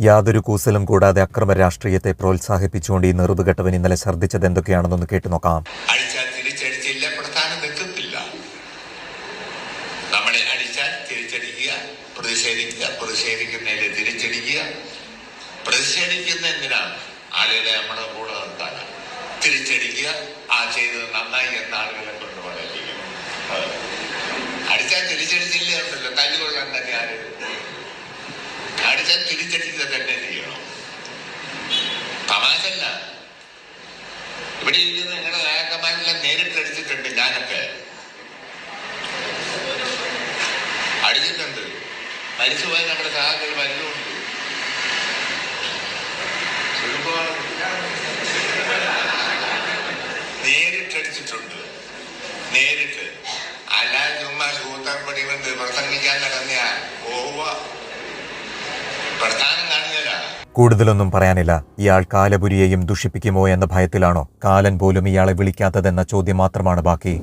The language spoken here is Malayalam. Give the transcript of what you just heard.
യാതൊരു കൂസലും കൂടാതെ അക്രമ രാഷ്ട്രീയത്തെ പ്രോത്സാഹിപ്പിച്ചുകൊണ്ട് ഈ നെറുതുകെട്ടവൻ ഇന്നലെ ഛർദ്ദിച്ചത് എന്തൊക്കെയാണെന്നൊന്ന് കേട്ടു നോക്കാം. നമ്മളെ അടിച്ചാൽ ആളുകളെ നമ്മുടെ കൂടെ നിർത്താനാണ്. തിരിച്ചടിക്കുക ആ ചെയ്തത് നന്നായി എന്ന ആളുകളെ തമാശല്ല ഇവിടെ ഇരിക്കുന്ന നിങ്ങളുടെ നേതാക്കന്മാരെല്ലാം നേരിട്ട് അടിച്ചിട്ടുണ്ട് ഞാനൊക്കെ. അടിച്ചിട്ടുണ്ട്. മരിച്ചുപോയ നമ്മുടെ സഹാക്കൾ മരുന്നുണ്ട് നേരിട്ടടിച്ചിട്ടുണ്ട് നേരിട്ട് അല്ലാതെ ചുമ്മാ സൂത്രപ്പടി കൊണ്ട് പ്രസംഗിക്കാൻ നടന്ന കാണുകയില്ല കൂടുതലൊന്നും പറയാനില്ല. ഇയാൾ കാലപുരിയെയും ദുഷിപ്പിക്കുമോ എന്ന ഭയത്തിലാണോ? കാലൻ പോലും ഇയാളെ വിളിക്കാത്തതെന്ന ചോദ്യം മാത്രമാണ് ബാക്കി.